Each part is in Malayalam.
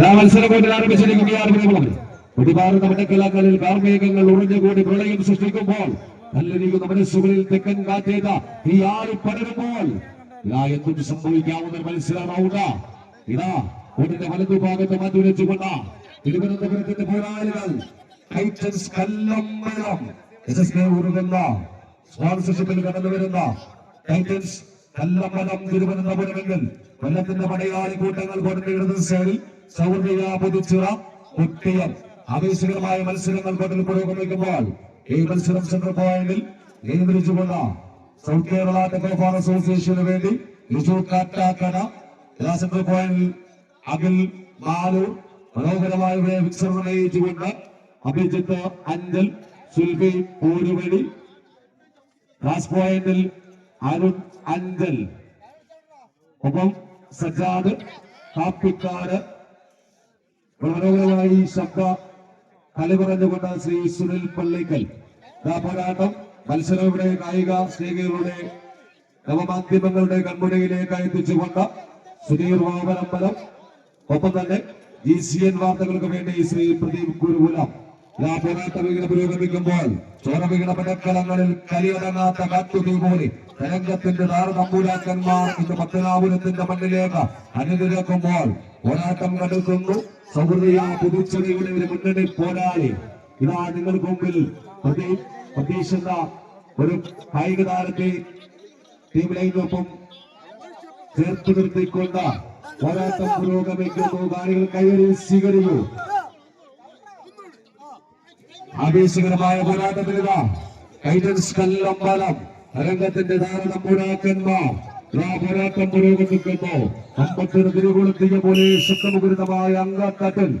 ആ മത്സരകോട്ടിൽ ആരംഭിച്ചിരിക്കുകയാണ് ഒരുപാട് നമ്മുടെ കലാകളിൽ കാർമേഘങ്ങൾ ഉറഞ്ഞുകൂടി പ്രളയം സൃഷ്ടിക്കുമ്പോൾ നല്ലരീകുന്ന മനസ്സുകളിൽ തെക്കൻ കാറ്റേത ഈ ആറ് പടരുമ്പോൾ ഇതാ എന്തും സംഭവിക്കാവുന്ന ഒരു മത്സരമാവുക. ഇതാ കോട്ടിന്റെ വലതുഭാഗത്ത് മാറ്റിവെച്ചുകൊണ്ട് തിരുവനന്തപുരത്തിന്റെ പോരാളികൾ ടൈറ്റൻസ് കല്ലമ്പലം എസ് എസ് കടന്നു വരുന്ന ടൈറ്റൻസ് കല്ലമ്പലം തിരുവനന്തപുരമെങ്കിൽ കൊല്ലത്തിന്റെ പടയാളി കൂട്ടങ്ങൾ പുതുച്ചിറ കുട്ടിയം. ആവേശകരമായ മത്സരങ്ങൾ കൊണ്ടിൽ പുരോഗമിക്കുമ്പോൾ ഈ മത്സരം സെൻട്രൽ പോയിന്റിൽ നിയന്ത്രിച്ചുകൊണ്ട് സൗത്ത് കേരള ടെക്കോഫാർ അസോസിയേഷന് വേണ്ടി ലിജു കാറ്റാക്കട എല്ലാ സെൻട്രൽ പോയിന്റിൽ അഖിൽ മാലൂർ മനോഹരമായ ഫിക്സർ നിർണയിച്ചുകൊണ്ട് അഭിജിത്ത് അഞ്ചൽ സുൽഫി പോരുവഴി ക്ലാസ് പോയിന്റിൽ അരുൺ അഞ്ചൽ ഒപ്പം സജാദ് കാപ്പിക്കാട് മനോഹരമായി ശബ്ദ കലപറഞ്ഞുകൊണ്ട് ശ്രീ സുനിൽ പള്ളിക്കൽ. പോരാട്ടം. മത്സരം ഇവിടെ കായിക സ്നേഹികളുടെ നവമാധ്യമങ്ങളുടെ കൺമുനയിലേക്ക് എത്തിച്ചുകൊണ്ട് സുധീർ വാമനമ്പലം ഒപ്പം തന്നെ ജി സി എൻ വാർത്തകൾക്ക് വേണ്ടി ശ്രീ പ്രദീപ് ഗുരുകുലം ഇതാ പോരാട്ടം ഇങ്ങനെ പുരോഗമിക്കുമ്പോൾ ചോരവികണ പടക്കളങ്ങളിൽ കലിയടങ്ങാത്ത കാറ്റുതീ പോലെ തരംഗത്തിന്റെ നാറ് തമ്പൂരാക്കന്മാർ ഇന്ന് പത്തനാപുരത്തിന്റെ മണ്ണിലേക്ക് അനുനിരക്കുമ്പോൾ പോരാട്ടം കണ്ടെത്തുന്നു സൗഹൃദയ പുതുച്ചെറിയുടെ ഒരു മുന്നണി പോരാളി. ഇതാ നിങ്ങൾക്ക് മുമ്പിൽ പ്രതി- പ്രതീക്ഷിത ഒരു കായിക താരത്തെ ടീമിലേക്കൊപ്പം ചേർത്ത് നിർത്തിക്കൊണ്ട് പോരാട്ടം പുരോഗമിക്കുന്നു. കാണികൾ കൈവരി സ്വീകരിക്കൂ. ആവേശകരമായ പോരാട്ടത്തിലിതാ ടൈറ്റൻസ് കല്ലമ്പലം രംഗത്തിന്റെ ധാരണ പോരാക്കന്മാർ. ആ പോരാട്ടം പുരോഗമിക്കുന്നു അമ്പത്തൊരു തിരുകുളത്തിയ പോലെ ശക്തമുഖരിതമായ അങ്കത്തട്ടിൽ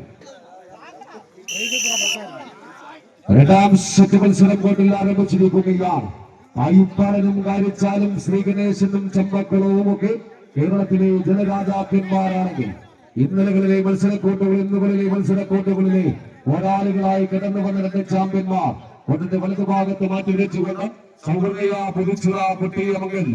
രണ്ടാം സെറ്റ് മത്സരം കോട്ടിൽ ആരംഭിച്ചിരിക്കുകയാണ് ആയുപ്പാടനും കാരിച്ചാലും ശ്രീഗണേശനും ചമ്പക്കുളവും ഒക്കെ കേരളത്തിലെ ജനരാജാക്കന്മാരാണെങ്കിൽ ഇന്നലകളിലെ മത്സരക്കോട്ടുകൾ ഇന്നുകളിലെ മത്സരക്കോട്ടുകളിലെ പോരാളികളായി കിടന്നു വന്ന രണ്ട് ചാമ്പ്യന്മാർ ഒന്നിന്റെ വലതുഭാഗത്ത് മാറ്റിവെച്ചുകൊണ്ട് സൗഹൃദയ പുതുച്ചിറ കുട്ടിയമകൻ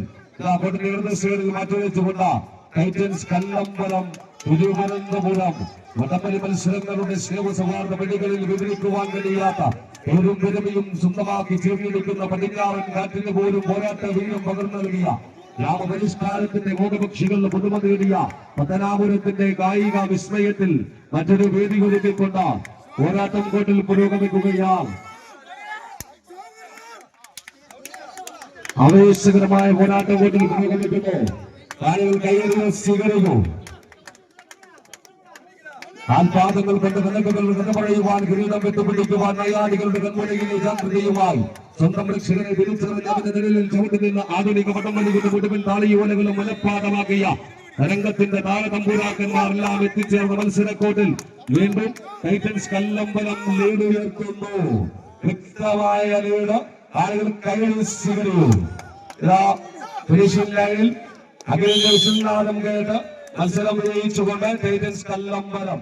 കൊണ്ടിന്റെ ഇടത് സൈഡിൽ മാറ്റിവെച്ചുകൊണ്ട് ടൈറ്റൻസ് കല്ലമ്പലം തിരുവനന്തപുരം. വടംവലി മത്സരങ്ങളുടെ സ്നേഹ സൗഹാർദ്ദ വെടികളിൽ വിവരിക്കുവാൻ കഴിയാത്ത പേരും പെരുമയും സ്വന്തമാക്കി ചേർന്നിരിക്കുന്ന പടിഞ്ഞാറൻ കാറ്റിന് പോലും പോരാട്ട വീര്യം പകർന്നു നൽകിയ രാമപരിഷ്കാരത്തിന്റെ മോഹപക്ഷികളുടെ പുതുമ നേടിയ പത്തനാപുരത്തിന്റെ കായിക വിസ്മയത്തിൽ മറ്റൊരു വേദി ഒരുക്കിക്കൊണ്ട് പോരാട്ടം കോട്ടിൽ പുരോഗമിക്കുകയാണ് ആവേശകരമായ പോരാട്ടം കോട്ടിൽ പുരോഗമിക്കുന്നു. കാലുകൾ കൈകളിൽ സ്വീകരിക്കൂ കാൽപാദങ്ങൾ കൊണ്ട് വിലക്കുകൾ നിലപഴയുവാൻ കിരീടം വെട്ടുപിടിക്കുവാൻ നയാളികളുടെ കൺമുനയിലെ ജാഗ്രതയുമായി സ്വന്തം രക്ഷകനെ തിരിച്ചറിഞ്ഞ നിലയിൽ ചവിട്ടി നിന്ന് ആധുനിക വടംവലിയുടെ മുഴുവൻ താളിയോലകളും രംഗത്തിന്റെ താരതമ്പൂരാക്കന്മാരെല്ലാം എത്തിച്ചേർന്ന മത്സരക്കോട്ടിൽ വീണ്ടും ടൈറ്റൻസ് കല്ലമ്പലം ലീഡ് ഉയർത്തുന്നു. വ്യക്തമായ ലീഡ് ആളുകൾ ഇതാ ഫിനിഷിംഗ് ലൈനിൽ വിശ്വനാഥം കേട്ട് മത്സരം വിജയിച്ചുകൊണ്ട് ടൈറ്റൻസ് കല്ലമ്പലം